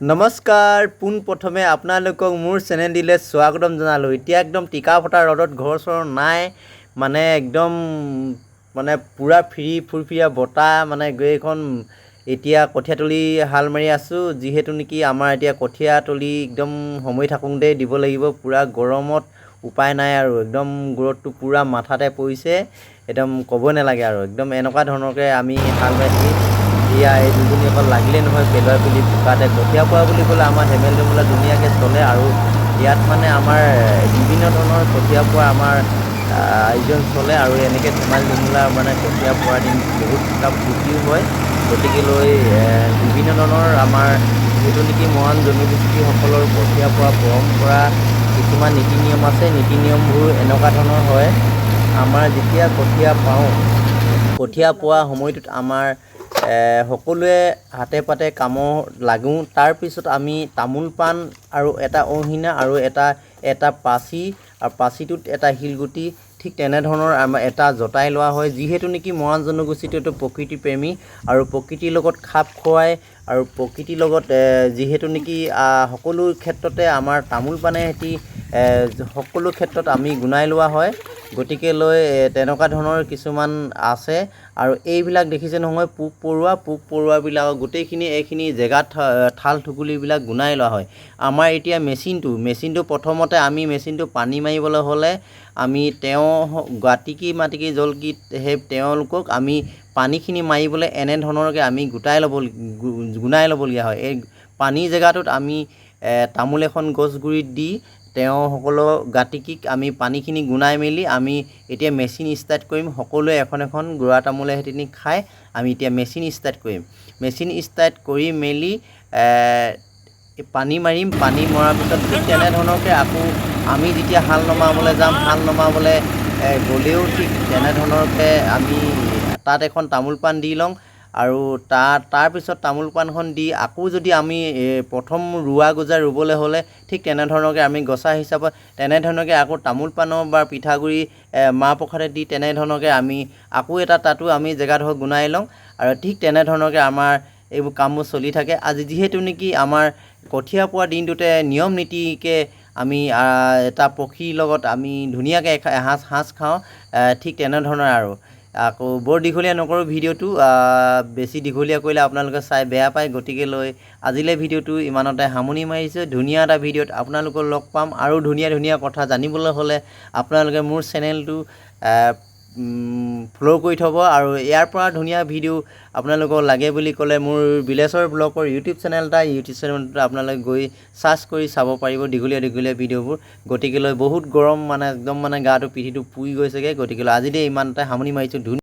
নমস্কাৰ পোনপ্ৰথমে আপোনালোকক মোৰ চেনেলটিলৈ স্বাগতম জনালোঁ। এতিয়া একদম টিকা ফটা ৰ'দত ঘৰ চৰ নাই মানে একদম মানে পূৰা ফ্ৰী ফুৰফুৰীয়া বতাহ মানে গোটেইখন এতিয়া কঠীয়াতলি হাল মাৰি আছোঁ। যিহেতু নেকি আমাৰ এতিয়া কঠীয়াতলি একদম সময় থাকোঁতেই দিব লাগিব পূৰা গৰমত উপায় নাই আৰু। একদম ৰ'দটো পূৰা মাথাতে পৰিছে একদম ক'বই নালাগে আৰু। একদম এনেকুৱা ধৰণৰকৈ আমি হাল মাৰি এতিয়া এই দুজনী অকল লাগিলেই নহয় পেলুৱাই পেলি বোকাতে কঠীয়া পোৱা বুলি ক'লে আমাৰ ধেমেল ধুমুলা ধুনীয়াকৈ চলে আৰু ইয়াত মানে আমাৰ বিভিন্ন ধৰণৰ কঠীয়া পোৱা আমাৰ আয়োজন চলে আৰু এনেকৈ ধেমালি ধুমুলা মানে কঠীয়া পোৱাৰ দিন বহুত এটা ফূৰ্তিও হয়। গতিকেলৈ বিভিন্ন ধৰণৰ আমাৰ যিহেতু নেকি মৰাণ জনগোষ্ঠীসকলৰ কঠীয়া পোৱা পৰম্পৰা কিছুমান নীতি নিয়ম আছে নীতি নিয়মবোৰ এনেকুৱা ধৰণৰ হয়। আমাৰ যেতিয়া কঠীয়া পাওঁ কঠীয়া পোৱা সময়টোত আমাৰ সকলোৱে হাতে পাতে কামত লাগোঁ। তাৰপিছত আমি তামোল পাণ আৰু এটা অহিনা আৰু এটা এটা পাচি আৰু পাচিটোত এটা শিলগুটি ঠিক তেনেধৰণৰ আমাৰ এটা জতাই লোৱা হয়। যিহেতু নেকি মৰাণ জনগোষ্ঠীটো এইটো প্ৰকৃতি প্ৰেমী আৰু প্ৰকৃতিৰ লগত খাপ খুৱাই আৰু প্ৰকৃতিৰ লগত যিহেতু নেকি সকলো ক্ষেত্ৰতে আমাৰ তামোল পাণে সৈতে সকলো ক্ষেত্ৰত আমি গুনাই লোৱা হয়। গতিকে লৈ তেনেকুৱা ধৰণৰ কিছুমান আছে। আৰু এইবিলাক দেখিছে নহয় পোক পৰুৱা পোক পৰুৱাবিলাকক গোটেইখিনি এইখিনি জেগাত ঠাল ঠুকুলিবিলাক গুনাই লোৱা হয়। আমাৰ এতিয়া মেচিনটো মেচিনটো প্ৰথমতে আমি মেচিনটো পানী মাৰিবলৈ হ'লে আমি তেওঁ গাটিকি মাটিকি জলকি সেই তেওঁলোকক আমি পানীখিনি মাৰিবলৈ এনেধৰণৰকৈ আমি গোটাই ল'ব গু- গুনাই ল'বলগীয়া হয়। এই পানী জেগাটোত আমি তামোল এখন গছ গুৰিত দি তেওঁসকলৰ গাটিকিক আমি পানীখিনি গুনাই মেলি আমি এতিয়া মেচিন ষ্টাৰ্ট কৰিম। সকলোৱে এখন এখন গুড়া তামোলে সৈতে খাই আমি এতিয়া মেচিন ষ্টাৰ্ট কৰিম। মেচিন ষ্টাৰ্ট কৰি মেলি পানী মাৰিম। পানী মৰাৰ পিছত ঠিক তেনেধৰণৰকৈ আকৌ আমি যেতিয়া হাল নমাবলৈ যাম, হাল নমাবলৈ গ'লেও ঠিক তেনেধৰণৰকৈ আমি তাত এখন তামোল পাণ দি লওঁ। আৰু তাত তাৰপিছত তামোল পাণখন দি আকৌ যদি আমি প্ৰথম ৰোৱা গজা ৰুবলৈ হ'লে ঠিক তেনেধৰণৰকৈ আমি গছা হিচাপত তেনেধৰণৰকৈ আকৌ তামোল পাণৰ বা পিঠাগুড়ি মাহ প্ৰসাদে দি তেনেধৰণৰকৈ আমি আকৌ এটা তাতো আমি জেগাডোখৰ গুনাই লওঁ। আৰু ঠিক তেনেধৰণৰকৈ আমাৰ এইবোৰ কামবোৰ চলি থাকে। আজি যিহেতু নেকি আমাৰ কঠীয়া পোৱা দিনটোতে নিয়ম নীতিকৈ আমি এটা পক্ষীৰ লগত আমি ধুনীয়াকৈ এসা- এসাঁজ সাঁজ খাওঁ ঠিক তেনেধৰণৰ আৰু। আকৌ বৰ দীঘলীয়া নকৰোঁ ভিডিঅ'টো বেছি দীঘলীয়া কৰিলে আপোনালোকে চাই বেয়া পায়, গতিকে লৈ আজিলৈ ভিডিঅ'টো ইমানতে সামৰণি মাৰিছোঁ। ধুনীয়া এটা ভিডিঅ'ত আপোনালোকক লগ পাম আৰু ধুনীয়া ধুনীয়া কথা জানিবলৈ হ'লে আপোনালোকে মোৰ চেনেলটো ফ'ল' কৰি থ'ব আৰু ইয়াৰ পৰা ধুনীয়া ভিডিঅ' আপোনালোকক লাগে বুলি ক'লে মোৰ বিলেশ্বৰ ব্লগৰ ইউটিউব চেনেল এটা ইউটিউব চেনেলটো আপোনালোকে গৈ চাৰ্চ কৰি চাব পাৰিব দীঘলীয়া দীঘলীয়া ভিডিঅ'বোৰ গতিকেলৈ বহুত গৰম মানে একদম মানে গাটো পিঠিটো পুৰি গৈছেগৈ। গতিকেলৈ আজিলৈ ইমানতে সামৰণি মাৰিছোঁ। ধুনীয়া